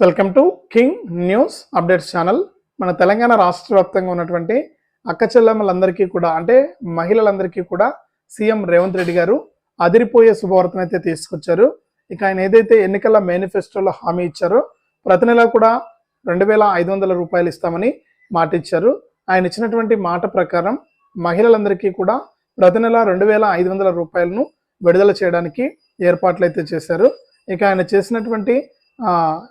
Welcome to king news updates channel. మన తెలంగాణ రాష్ట్ర వ్యాప్తంగా ఉన్నటువంటి అక్క చెల్లెమ్మలందరికీ కూడా అంటే మహిళలందరికీ కూడా సీఎం రేవంత్ రెడ్డి గారు అదిరిపోయే శుభవార్తను అయితే తీసుకొచ్చారు. ఇక ఆయన ఏదైతే ఎన్నికల మేనిఫెస్టోలో హామీ ఇచ్చారో ప్రతి నెల కూడా రెండు వేల ఐదు వందల రూపాయలు ఇస్తామని మాట ఇచ్చారు ఆయన ఇచ్చినటువంటి మాట ప్రకారం మహిళలందరికీ కూడా ప్రతి నెల రెండు వేల ఐదు వందల రూపాయలను విడుదల చేయడానికి ఏర్పాట్లు అయితే చేశారు. ఇక ఆయన చేసినటువంటి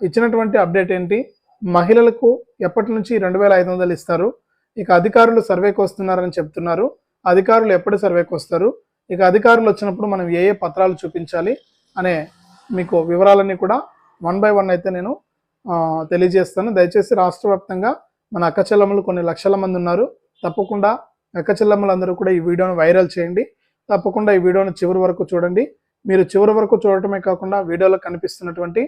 ఇచ్చినటువంటి అప్డేట్ ఏంటి? మహిళలకు ఎప్పటి నుంచి రెండు వేల ఐదు వందలు ఇస్తారు? ఇక అధికారులు సర్వేకి వస్తున్నారని చెప్తున్నారు. అధికారులు ఎప్పుడు సర్వేకి వస్తారు? ఇక అధికారులు వచ్చినప్పుడు మనం ఏ ఏ పత్రాలు చూపించాలి అనే మీకు వివరాలన్నీ కూడా వన్ బై వన్ అయితే నేను తెలియజేస్తాను. దయచేసి రాష్ట్ర వ్యాప్తంగా మన అక్క చెల్లెమ్మలు కొన్ని లక్షల మంది ఉన్నారు. తప్పకుండా అక్క చెల్లెమ్మలందరూ కూడా ఈ వీడియోను వైరల్ చేయండి. తప్పకుండా ఈ వీడియోను చివరి వరకు చూడండి. మీరు చివరి వరకు చూడటమే కాకుండా వీడియోలో కనిపిస్తున్నటువంటి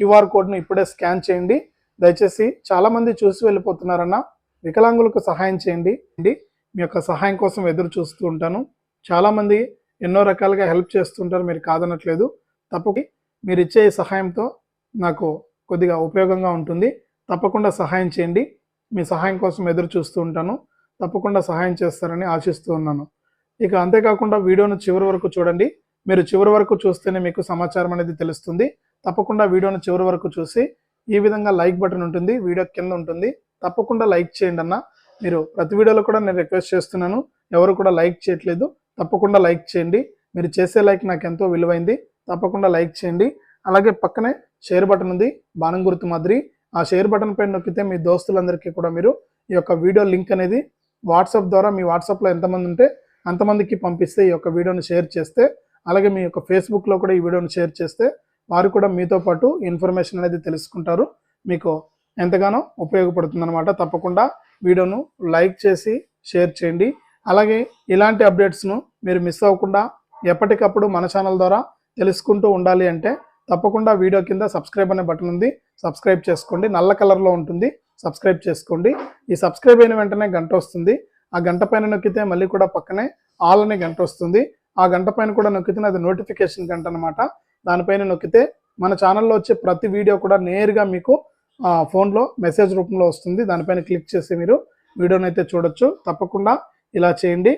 క్యూఆర్ కోడ్ను ఇప్పుడే స్కాన్ చేయండి. దయచేసి చాలామంది చూసి వెళ్ళిపోతున్నారన్న వికలాంగులకు సహాయం చేయండి. అండి. మీ యొక్క సహాయం కోసం ఎదురు చూస్తూ ఉంటాను. చాలామంది ఎన్నో రకాలుగా హెల్ప్ చేస్తుంటారు మీరు కాదనట్లేదు. తప్పక మీరు ఇచ్చే సహాయంతో నాకు కొద్దిగా ఉపయోగంగా ఉంటుంది. తప్పకుండా సహాయం చేయండి. మీ సహాయం కోసం ఎదురు చూస్తూ ఉంటాను. తప్పకుండా సహాయం చేస్తారని ఆశిస్తూ ఉన్నాను. ఇక అంతేకాకుండా వీడియోను చివరి వరకు చూడండి. మీరు చివరి వరకు చూస్తేనే మీకు సమాచారం అనేది తెలుస్తుంది. తప్పకుండా వీడియోను చివరి వరకు చూసి ఈ విధంగా లైక్ బటన్ ఉంటుంది వీడియో కింద ఉంటుంది. తప్పకుండా లైక్ చేయండి అన్న. మీరు ప్రతి వీడియోలో కూడా నేను రిక్వెస్ట్ చేస్తున్నాను. ఎవరు కూడా లైక్ చేయట్లేదు. తప్పకుండా లైక్ చేయండి. మీరు చేసే లైక్ నాకు ఎంతో విలువైంది. తప్పకుండా లైక్ చేయండి. అలాగే పక్కనే షేర్ బటన్ ఉంది. బాణం గుర్తు మాదిరి. ఆ షేర్ బటన్ పైన నొక్కితే మీ దోస్తులందరికీ కూడా మీరు ఈ యొక్క వీడియో లింక్ అనేది వాట్సాప్ ద్వారా మీ వాట్సాప్లో ఎంతమంది ఉంటే అంతమందికి పంపిస్తే ఈ యొక్క వీడియోను షేర్ చేస్తే అలాగే మీ యొక్క ఫేస్బుక్లో కూడా ఈ వీడియోను షేర్ చేస్తే వారు కూడా మీతో పాటు ఇన్ఫర్మేషన్ అనేది తెలుసుకుంటారు. మీకు ఎంతగానో ఉపయోగపడుతుంది అనమాట తప్పకుండా వీడియోను లైక్ చేసి షేర్ చేయండి. అలాగే ఇలాంటి అప్డేట్స్ను మీరు మిస్ అవ్వకుండా ఎప్పటికప్పుడు మన ఛానల్ ద్వారా తెలుసుకుంటూ ఉండాలి అంటే తప్పకుండా వీడియో కింద సబ్స్క్రైబ్ అనే బటన్ ఉంది. సబ్స్క్రైబ్ చేసుకోండి. నల్ల కలర్లో ఉంటుంది. సబ్స్క్రైబ్ చేసుకోండి. ఈ సబ్స్క్రైబ్ అయిన వెంటనే గంట వస్తుంది. ఆ గంట పైన నొక్కితే మళ్ళీ కూడా పక్కనే ఆల్ అనే గంట వస్తుంది. ఆ గంట పైన కూడా నొక్కితే అది నోటిఫికేషన్ గంట అనమాట దానిపైన నొక్కితే మన ఛానల్లో వచ్చే ప్రతి వీడియో కూడా నేరుగా మీకు ఆ, ఫోన్లో మెసేజ్ రూపంలో వస్తుంది. దానిపైన క్లిక్ చేసి మీరు వీడియోని అయితే చూడొచ్చు. తప్పకుండా ఇలా చేయండి.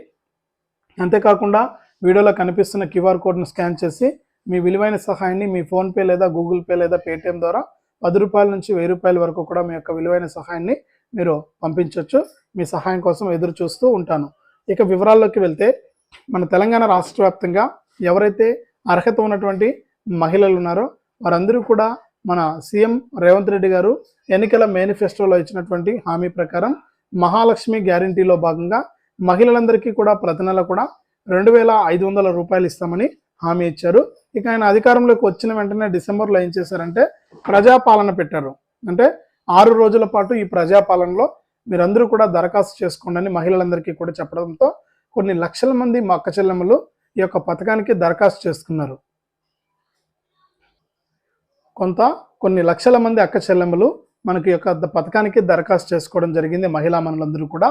అంతేకాకుండా వీడియోలో కనిపిస్తున్న క్యూఆర్ కోడ్ను స్కాన్ చేసి మీ విలువైన సహాయాన్ని మీ ఫోన్పే లేదా గూగుల్ పే లేదా పేటిఎం ద్వారా పది రూపాయల నుంచి వెయ్యి రూపాయల వరకు కూడా మీ యొక్క విలువైన సహాయాన్ని మీరు పంపించవచ్చు మీ సహాయం కోసం ఎదురు చూస్తూ ఉంటాను. ఇక వివరాల్లోకి వెళ్తే మన తెలంగాణ రాష్ట్ర వ్యాప్తంగా ఎవరైతే అర్హత ఉన్నటువంటి మహిళలు ఉన్నారో వారందరూ కూడా మన సీఎం రేవంత్ రెడ్డి గారు ఎన్నికల మేనిఫెస్టోలో ఇచ్చినటువంటి హామీ ప్రకారం మహాలక్ష్మి గ్యారంటీలో భాగంగా మహిళలందరికీ కూడా ప్రతి నెల కూడా రెండు వేల ఐదు వందల రూపాయలు ఇస్తామని హామీ ఇచ్చారు. ఇక ఆయన అధికారంలోకి వచ్చిన వెంటనే డిసెంబర్లో ఏం చేశారంటే ప్రజాపాలన పెట్టారు. అంటే ఆరు రోజుల పాటు ఈ ప్రజాపాలనలో మీరందరూ కూడా దరఖాస్తు చేసుకోండి అని మహిళలందరికీ కూడా చెప్పడంతో కొన్ని లక్షల మంది మా అక్క చెల్లెమ్మలు ఈ యొక్క పథకానికి దరఖాస్తు చేసుకున్నారు. కొంత కొన్ని లక్షల మంది అక్క చెల్లెమ్మలు మనకి యొక్క పథకానికి దరఖాస్తు చేసుకోవడం జరిగింది మహిళా మనులందరూ కూడా.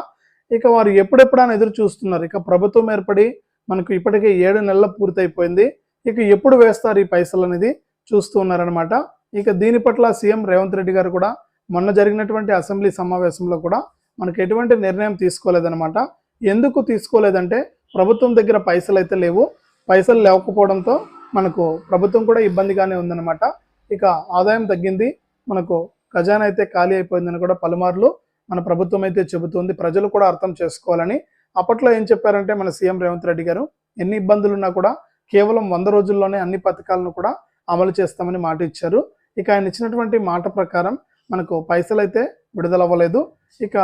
ఇక వారు ఎప్పుడెప్పుడు అని ఎదురు చూస్తున్నారు. ఇక ప్రభుత్వం ఏర్పడి మనకు ఇప్పటికే ఏడు నెలలు పూర్తయిపోయింది. ఇక ఎప్పుడు వేస్తారు ఈ పైసలు అనేది చూస్తూ ఉన్నారనమాట ఇక దీని పట్ల సీఎం రేవంత్ రెడ్డి గారు కూడా మొన్న జరిగినటువంటి అసెంబ్లీ సమావేశంలో కూడా మనకు ఎటువంటి నిర్ణయం తీసుకోలేదనమాట ఎందుకు తీసుకోలేదంటే ప్రభుత్వం దగ్గర పైసలు అయితే లేవు. పైసలు లేకపోవడంతో మనకు ప్రభుత్వం కూడా ఇబ్బందిగానే ఉందన్నమాట. ఇక ఆదాయం తగ్గింది మనకు ఖజానా అయితే ఖాళీ అయిపోయిందని కూడా పలుమార్లు మన ప్రభుత్వం అయితే చెబుతుంది. ప్రజలు కూడా అర్థం చేసుకోవాలని. అప్పట్లో ఏం చెప్పారంటే మన సీఎం రేవంత్ రెడ్డి గారు ఎన్ని ఇబ్బందులు ఉన్నా కూడా కేవలం వంద రోజుల్లోనే అన్ని పథకాలను కూడా అమలు చేస్తామని మాట ఇచ్చారు. ఇక ఆయన ఇచ్చినటువంటి మాట ప్రకారం మనకు పైసలు అయితే విడుదల అవ్వలేదు ఇక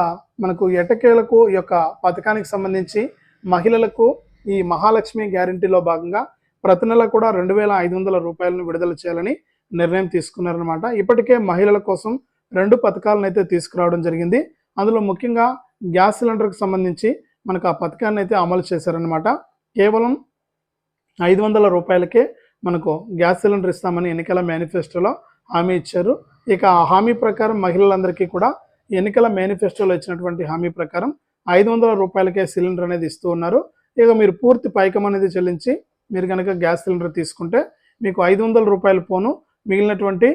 మనకు ఎటకేలకు ఈ యొక్క పథకానికి సంబంధించి మహిళలకు ఈ మహాలక్ష్మి గ్యారంటీలో భాగంగా ప్రతి నెల కూడా రెండు వేల ఐదు వందల రూపాయలను విడుదల చేయాలని నిర్ణయం తీసుకున్నారనమాట ఇప్పటికే మహిళల కోసం రెండు పథకాలను అయితే తీసుకురావడం జరిగింది. అందులో ముఖ్యంగా గ్యాస్ సిలిండర్కి సంబంధించి మనకు ఆ పథకాన్ని అయితే అమలు చేశారనమాట కేవలం ఐదు వందల రూపాయలకే మనకు గ్యాస్ సిలిండర్ ఇస్తామని ఎన్నికల మేనిఫెస్టోలో హామీ ఇచ్చారు. ఇక ఆ హామీ ప్రకారం మహిళలందరికీ కూడా ఎన్నికల మేనిఫెస్టోలో ఇచ్చినటువంటి హామీ ప్రకారం ఐదు వందల రూపాయలకే సిలిండర్ అనేది ఇస్తూ ఉన్నారు. ఇక మీరు పూర్తి పైకం అనేది చెల్లించి మీరు కనుక గ్యాస్ సిలిండర్ తీసుకుంటే మీకు ఐదు వందల రూపాయల పోను మిగిలినటువంటి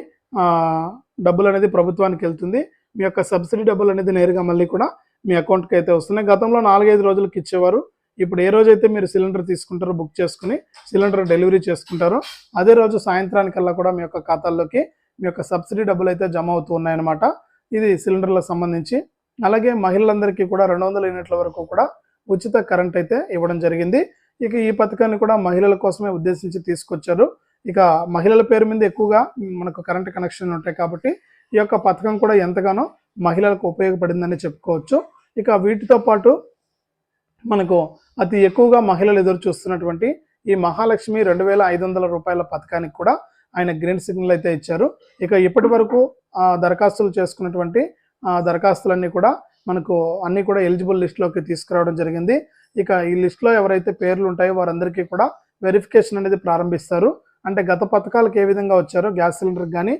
డబ్బులు అనేది ప్రభుత్వానికి వెళ్తుంది. మీ యొక్క సబ్సిడీ డబ్బులు అనేది నేరుగా మళ్ళీ కూడా మీ అకౌంట్కి అయితే వస్తున్నాయి. గతంలో నాలుగైదు రోజులకి ఇచ్చేవారు. ఇప్పుడు ఏ రోజైతే మీరు సిలిండర్ తీసుకుంటారో బుక్ చేసుకుని సిలిండర్ డెలివరీ చేసుకుంటారో అదే రోజు సాయంత్రానికల్లా కూడా మీ యొక్క ఖాతాల్లోకి మీ యొక్క సబ్సిడీ డబ్బులు అయితే జమ అవుతూ ఉన్నాయన్నమాట. ఇది సిలిండర్లకు సంబంధించి. అలాగే మహిళలందరికీ కూడా రెండు వందల యూనిట్ల వరకు కూడా ఉచిత కరెంట్ అయితే ఇవ్వడం జరిగింది. ఇక ఈ పథకాన్ని కూడా మహిళల కోసమే ఉద్దేశించి తీసుకొచ్చారు. ఇక మహిళల పేరు మీద ఎక్కువగా మనకు కరెంట్ కనెక్షన్ ఉంటాయి కాబట్టి ఈ యొక్క పథకం కూడా ఎంతగానో మహిళలకు ఉపయోగపడిందని చెప్పుకోవచ్చు. ఇక వీటితో పాటు మనకు అతి ఎక్కువగా మహిళలు ఎదురు చూస్తున్నటువంటి ఈ మహాలక్ష్మి రెండు వేల ఐదు వందల రూపాయల పథకానికి కూడా ఆయన గ్రీన్ సిగ్నల్ అయితే ఇచ్చారు. ఇక ఇప్పటి వరకు దరఖాస్తులు చేసుకున్నటువంటి దరఖాస్తులన్నీ కూడా మనకు అన్నీ కూడా ఎలిజిబుల్ లిస్ట్లోకి తీసుకురావడం జరిగింది. ఇక ఈ లిస్ట్లో ఎవరైతే పేర్లు ఉంటాయో వారందరికీ కూడా వెరిఫికేషన్ అనేది ప్రారంభిస్తారు. అంటే గత పథకాలకు ఏ విధంగా వచ్చారో గ్యాస్ సిలిండర్ కానీ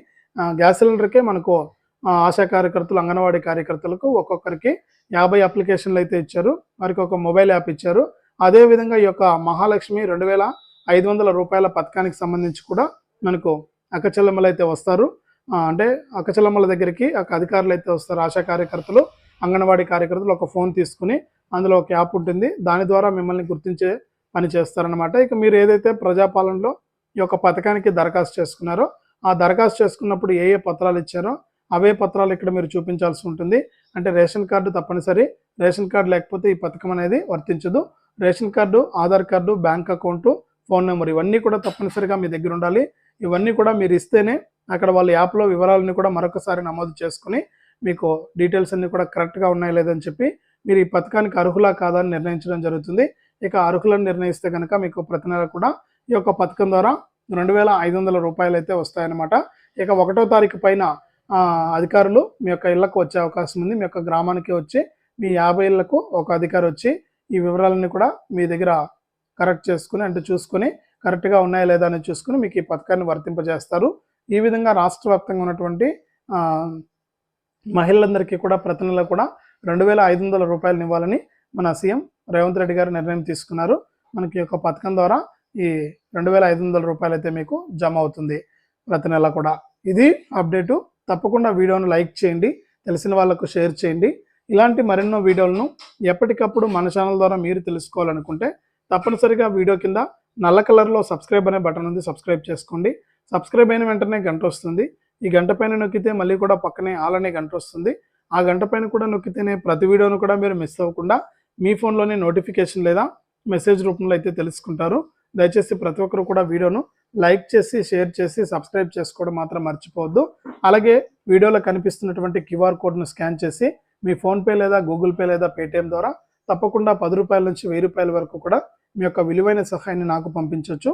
గ్యాస్ సిలిండర్కే మనకు ఆశా కార్యకర్తలు అంగన్వాడీ కార్యకర్తలకు ఒక్కొక్కరికి యాభై అప్లికేషన్లు అయితే ఇచ్చారు. వారికి ఒక మొబైల్ యాప్ ఇచ్చారు. అదే విధంగా ఈ యొక్క మహాలక్ష్మి రెండు వేల ఐదు వందల రూపాయల పథకానికి సంబంధించి కూడా మనకు అక్కచెల్లెమ్మలు అయితే వస్తారు. అంటే అక్కచెల్లెమ్మల దగ్గరికి ఒక అధికారులు అయితే వస్తారు. ఆశా కార్యకర్తలు అంగన్వాడీ కార్యకర్తలు ఒక ఫోన్ తీసుకుని అందులో ఒక యాప్ ఉంటుంది. దాని ద్వారా మిమ్మల్ని గుర్తించే పని చేస్తారనమాట ఇక మీరు ఏదైతే ప్రజాపాలనలో ఈ యొక్క పథకానికి దరఖాస్తు చేసుకున్నారో ఆ దరఖాస్తు చేసుకున్నప్పుడు ఏ ఏ పత్రాలు ఇచ్చారో అవే పత్రాలు ఇక్కడ మీరు చూపించాల్సి ఉంటుంది. అంటే రేషన్ కార్డు తప్పనిసరి. రేషన్ కార్డు లేకపోతే ఈ పథకం అనేది వర్తించదు. Ration card Aadhaar card bank account phone number ఇవన్నీ కూడా తప్పనిసరిగా మీ దగ్గర ఉండాలి. ఇవన్నీ కూడా మీరు ఇస్తేనే అక్కడ వాళ్ళ యాప్లో వివరాలని కూడా మరొకసారి నమోదు చేసుకుని మీకు డీటెయిల్స్ అన్నీ కూడా కరెక్ట్గా ఉన్నాయా లేదని చెప్పి మీరు ఈ పథకానికి అర్హులా కాదని నిర్ణయించడం జరుగుతుంది. ఇక అర్హులను నిర్ణయిస్తే కనుక మీకు ప్రతి నెల కూడా ఈ యొక్క పథకం ద్వారా రెండు వేల ఐదు వందల రూపాయలు అయితే వస్తాయన్నమాట. ఇక ఒకటో తారీఖు పైన అధికారులు మీ యొక్క ఇళ్ళకు వచ్చే అవకాశం ఉంది. మీ యొక్క గ్రామానికి వచ్చి మీ యాభై ఇళ్ళకు ఒక అధికారి వచ్చి ఈ వివరాలన్నీ కూడా మీ దగ్గర కరెక్ట్ చేసుకుని అంటే చూసుకొని కరెక్ట్గా ఉన్నాయా లేదా అని చూసుకుని మీకు ఈ పథకాన్ని వర్తింపజేస్తారు. ఈ విధంగా రాష్ట్ర వ్యాప్తంగా ఉన్నటువంటి మహిళలందరికీ కూడా ప్రతి నెల కూడా రెండు వేల ఐదు వందల రూపాయలు ఇవ్వాలని మన సీఎం రేవంత్ రెడ్డి గారు నిర్ణయం తీసుకున్నారు. మనకి ఈ యొక్క పథకం ద్వారా ఈ రెండు వేల ఐదు వందల రూపాయలు అయితే మీకు జమ అవుతుంది ప్రతి నెల కూడా. ఇది అప్డేటు. తప్పకుండా వీడియోను లైక్ చేయండి తెలిసిన వాళ్ళకు షేర్ చేయండి. ఇలాంటి మరెన్నో వీడియోలను ఎప్పటికప్పుడు మన ఛానల్ ద్వారా మీరు తెలుసుకోవాలనుకుంటే తప్పనిసరిగా వీడియో కింద నల్ల కలర్లో సబ్స్క్రైబ్ అనే బటన్ ఉంది సబ్స్క్రైబ్ చేసుకోండి. సబ్స్క్రైబ్ అయిన వెంటనే గంట వస్తుంది. ఈ గంట పైన నొక్కితే మళ్ళీ కూడా పక్కనే ఆల్ అనే గంట వస్తుంది. ఆ గంట పైన కూడా నొక్కితేనే ప్రతి వీడియోను కూడా మీరు మిస్ అవ్వకుండా మీ ఫోన్లోనే నోటిఫికేషన్ లేదా మెసేజ్ రూపంలో అయితే తెలుసుకుంటారు. దయచేసి ప్రతి ఒక్కరు కూడా వీడియోను లైక్ చేసి షేర్ చేసి సబ్స్క్రైబ్ చేసుకోవడం మాత్రం మర్చిపోవద్దు. అలాగే వీడియోలో కనిపిస్తున్నటువంటి క్యూఆర్ కోడ్ను స్కాన్ చేసి మీ ఫోన్పే లేదా గూగుల్ పే లేదా పేటిఎం ద్వారా తప్పకుండా పది రూపాయల నుంచి వెయ్యి రూపాయల వరకు కూడా మీ యొక్క విలువైన సహాయాన్ని నాకు పంపించవచ్చు